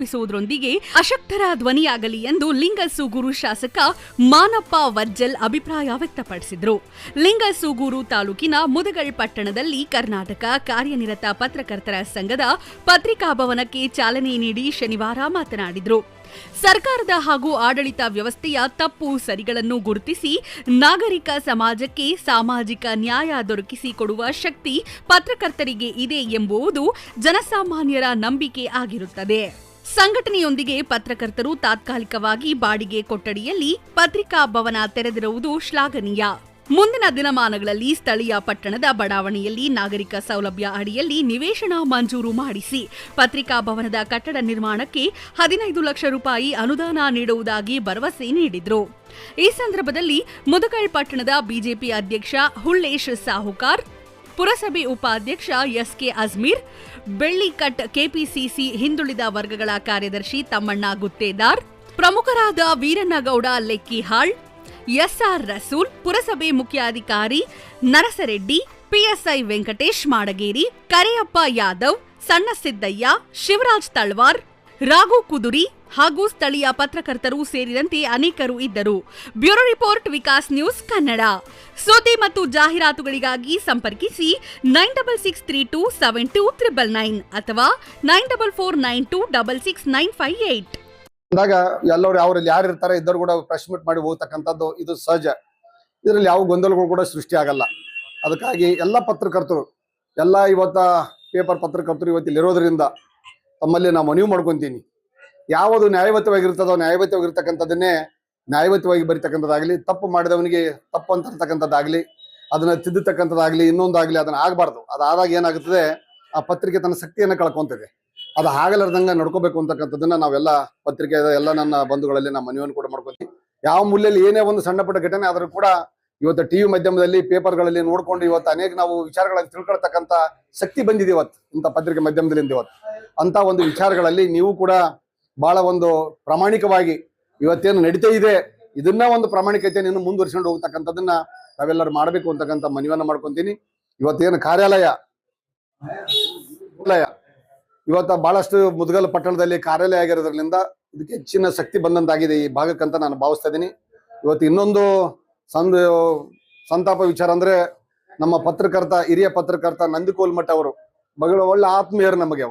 ರೂಪಿಸುವುದರೊಂದಿಗೆ ಅಶಕ್ತರ ಧ್ವನಿಯಾಗಲಿ ಎಂದು ಲಿಂಗಸೂಗೂರು ಶಾಸಕ ಮಾನಪ್ಪ ವರ್ಜಲ್ ಅಭಿಪ್ರಾಯ ವ್ಯಕ್ತಪಡಿಸಿದರು. ಲಿಂಗಸೂಗೂರು ತಾಲೂಕಿನ ಮುದಗಲ್ ಪಟ್ಟಣದಲ್ಲಿ ಕರ್ನಾಟಕ ಕಾರ್ಯನಿರತ ಪತ್ರಕರ್ತರ ಸಂಘದ ಪತ್ರಿಕಾ ಭವನಕ್ಕೆ ಚಾಲನೆ ನೀಡಿ ಶನಿವಾರ ಮಾತನಾಡಿದರು. ಸರ್ಕಾರದ ಹಾಗೂ ಆಡಳಿತ ವ್ಯವಸ್ಥೆಯ ತಪ್ಪು ಸರಿಗಳನ್ನು ಗುರುತಿಸಿ ನಾಗರಿಕ ಸಮಾಜಕ್ಕೆ ಸಾಮಾಜಿಕ ನ್ಯಾಯ ದೊರಕಿಸಿಕೊಡುವ ಶಕ್ತಿ ಪತ್ರಕರ್ತರಿಗೆ ಇದೆ ಎಂಬುವುದು ಜನಸಾಮಾನ್ಯರ ನಂಬಿಕೆ ಆಗಿರುತ್ತದೆ. ಸಂಘಟನೆಯೊಂದಿಗೆ ಪತ್ರಕರ್ತರು ತಾತ್ಕಾಲಿಕವಾಗಿ ಬಾಡಿಗೆ ಕೊಠಡಿಯಲ್ಲಿ ಪತ್ರಿಕಾ ಭವನ ತೆರೆದಿರುವುದು ಶ್ಲಾಘನೀಯ. ಮುಂದಿನ ದಿನಮಾನಗಳಲ್ಲಿ ಸ್ಥಳೀಯ ಪಟ್ಟಣದ ಬಡಾವಣೆಯಲ್ಲಿ ನಾಗರಿಕ ಸೌಲಭ್ಯ ಅಡಿಯಲ್ಲಿ ನಿವೇಶನ ಮಂಜೂರು ಮಾಡಿಸಿ. ಪತ್ರಿಕಾ ಭವನದ ಕಟ್ಟಡ ನಿರ್ಮಾಣಕ್ಕೆ ಹದಿನೈದು ಲಕ್ಷ ರೂಪಾಯಿ ಅನುದಾನ ನೀಡುವುದಾಗಿ ಭರವಸೆ ನೀಡಿದರು. ಈ ಸಂದರ್ಭದಲ್ಲಿ ಮುದಕಳ್ ಪಟ್ಟಣದ ಬಿಜೆಪಿ ಅಧ್ಯಕ್ಷ ಹುಳ್ಳೇಶ್ ಸಾಹುಕಾರ್ ಪುರಸಭೆ ಉಪಾಧ್ಯಕ್ಷ ಎಸ್ಕೆ ಅಜ್ಮೀರ್, ಬೆಳ್ಳಿಕಟ್ ಕೆಪಿಸಿಸಿ ಹಿಂದುಳಿದ ವರ್ಗಗಳ ಕಾರ್ಯದರ್ಶಿ ತಮ್ಮಣ್ಣ ಗುತ್ತೇದಾರ್, ಪ್ರಮುಖರಾದ ವೀರಣ್ಣಗೌಡ ಲೆಕ್ಕಿಹಾಳ್, ಎಸ್ಆರ್ ರಸೂಲ್, ಪುರಸಭೆ ಮುಖ್ಯಾಧಿಕಾರಿ ನರಸರೆಡ್ಡಿ, ಪಿಎಸ್ಐ ವೆಂಕಟೇಶ್ ಮಾಡಗೇರಿ, ಕರೆಯಪ್ಪ ಯಾದವ್ ಸಣ್ಣ ಸಿದ್ದಯ್ಯ ಶಿವರಾಜ್ ತಳ್ವಾರ್, ರಾಘು ಕುದುರಿ ಹಾಗೂ ಸ್ಥಳೀಯ ಪತ್ರಕರ್ತರು ಸೇರಿದಂತೆ ಅನೇಕರು ಇದ್ದರು. Bureau report Vikas news Kannada. ಸುದ್ದಿ ಮತ್ತು ಜಾಹೀರಾತುಗಳಿಗಾಗಿ ಸಂಪರ್ಕಿಸಿ nine double six three two seven two triple nine ಅಥವಾ nine double four nine two double six nine five eight. ಅಂದಾಗ ಎಲ್ಲರೂ ಅವರಲ್ಲಿ ಯಾರು ಇರ್ತಾರೆ ಇದ್ದವ್ರು ಕೂಡ ಪ್ರೆಸ್ ಮೀಟ್ ಮಾಡಿ ಹೋಗ್ತಕ್ಕಂಥದ್ದು ಇದು ಸಹಜ. ಇದರಲ್ಲಿ ಯಾವ ಗೊಂದಲಗಳು ಕೂಡ ಸೃಷ್ಟಿ ಆಗಲ್ಲ. ಅದಕ್ಕಾಗಿ ಎಲ್ಲ ಪತ್ರಕರ್ತರು, ಎಲ್ಲ ಇವತ್ತ ಪೇಪರ್ ಪತ್ರಕರ್ತರು ಇವತ್ತು ಇರೋದ್ರಿಂದ ತಮ್ಮಲ್ಲಿ ನಾವು ಮನವಿ ಮಾಡ್ಕೊತೀನಿ. ಯಾವುದು ನ್ಯಾಯಬದ್ಧವಾಗಿರ್ತದೋ ನ್ಯಾಯಬದ್ಧವಾಗಿರ್ತಕ್ಕಂಥದ್ದನ್ನೇ ನ್ಯಾಯಬದ್ಧವಾಗಿ ಬರೀತಕ್ಕಂಥದ್ದಾಗಲಿ, ತಪ್ಪು ಮಾಡಿದವನಿಗೆ ತಪ್ಪು ಅಂತ ಇರ್ತಕ್ಕಂಥದ್ದಾಗಲಿ ಅದನ್ನ ತಿದ್ದತಕ್ಕಂಥದ್ದಾಗಲಿ, ಇನ್ನೊಂದಾಗಲಿ ಅದನ್ನ ಆಗಬಾರ್ದು. ಅದಾದಾಗ ಏನಾಗುತ್ತದೆ? ಆ ಪತ್ರಿಕೆ ತನ್ನ ಶಕ್ತಿಯನ್ನು ಕಳ್ಕೊಂತದೆ. ಅದು ಆಗಲಾರ್ದಂಗ ನಡ್ಕೋಬೇಕು ಅಂತಕ್ಕಂಥದ್ದನ್ನ ನಾವೆಲ್ಲ ಪತ್ರಿಕೆ ಎಲ್ಲ ನನ್ನ ಬಂಧುಗಳಲ್ಲಿ, ನಮ್ಮ ಮನವಿಯನ್ನು ಕೂಡ ಮಾಡ್ಕೊತೀವಿ. ಯಾವ ಮೂಲೆಯಲ್ಲಿ ಏನೇ ಒಂದು ಸಣ್ಣ ಪುಟ್ಟ ಘಟನೆ ಆದರೂ ಕೂಡ ಇವತ್ತು ಟಿವಿ ಮಾಧ್ಯಮದಲ್ಲಿ, ಪೇಪರ್ಗಳಲ್ಲಿ ನೋಡ್ಕೊಂಡು ಇವತ್ತು ಅನೇಕ ನಾವು ವಿಚಾರಗಳಲ್ಲಿ ತಿಳ್ಕೊಳ್ತಕ್ಕಂಥ ಶಕ್ತಿ ಬಂದಿದೆ ಇವತ್ತು, ಇಂಥ ಪತ್ರಿಕೆ ಮಾಧ್ಯಮದಲ್ಲಿ ಇವತ್ತು. ಅಂತ ಒಂದು ವಿಚಾರಗಳಲ್ಲಿ ನೀವು ಕೂಡ ಬಹಳ ಒಂದು ಪ್ರಾಮಾಣಿಕವಾಗಿ ಇವತ್ತೇನು ನಡೀತಾ ಇದೆ, ಇದನ್ನ ಒಂದು ಪ್ರಾಮಾಣಿಕತೆಯನ್ನು ಮುಂದುವರಿಸ್ಕೊಂಡು ಹೋಗ್ತಕ್ಕಂಥದ್ದನ್ನ ನಾವೆಲ್ಲರೂ ಮಾಡಬೇಕು ಅಂತಕ್ಕಂಥ ಮನವಿಯನ್ನ ಮಾಡ್ಕೊಂತೀನಿ. ಇವತ್ತೇನು ಕಾರ್ಯಾಲಯ? ಇವತ್ತ ಬಹಳಷ್ಟು ಮುದ್ಗಲ್ ಪಟ್ಟಣದಲ್ಲಿ ಕಾರ್ಯಾಲಯ ಆಗಿರೋದ್ರಿಂದ ಇದಕ್ಕೆ ಹೆಚ್ಚಿನ ಶಕ್ತಿ ಬಂದಂತಾಗಿದೆ ಈ ಭಾಗಕ್ಕಂತ ನಾನು ಭಾವಿಸ್ತಾ ಇದ್ದೀನಿ ಇವತ್ತು ಇನ್ನೊಂದು ಸಂದ, ಸಂತಾಪ ವಿಚಾರ ಅಂದ್ರೆ ನಮ್ಮ ಪತ್ರಕರ್ತ, ಹಿರಿಯ ಪತ್ರಕರ್ತ ನಂದಿಕೋಲ್ ಮಠ ಅವರು ಬಗಳ ಒಳ್ಳೆ ಆತ್ಮೀಯರು ನಮಗೆ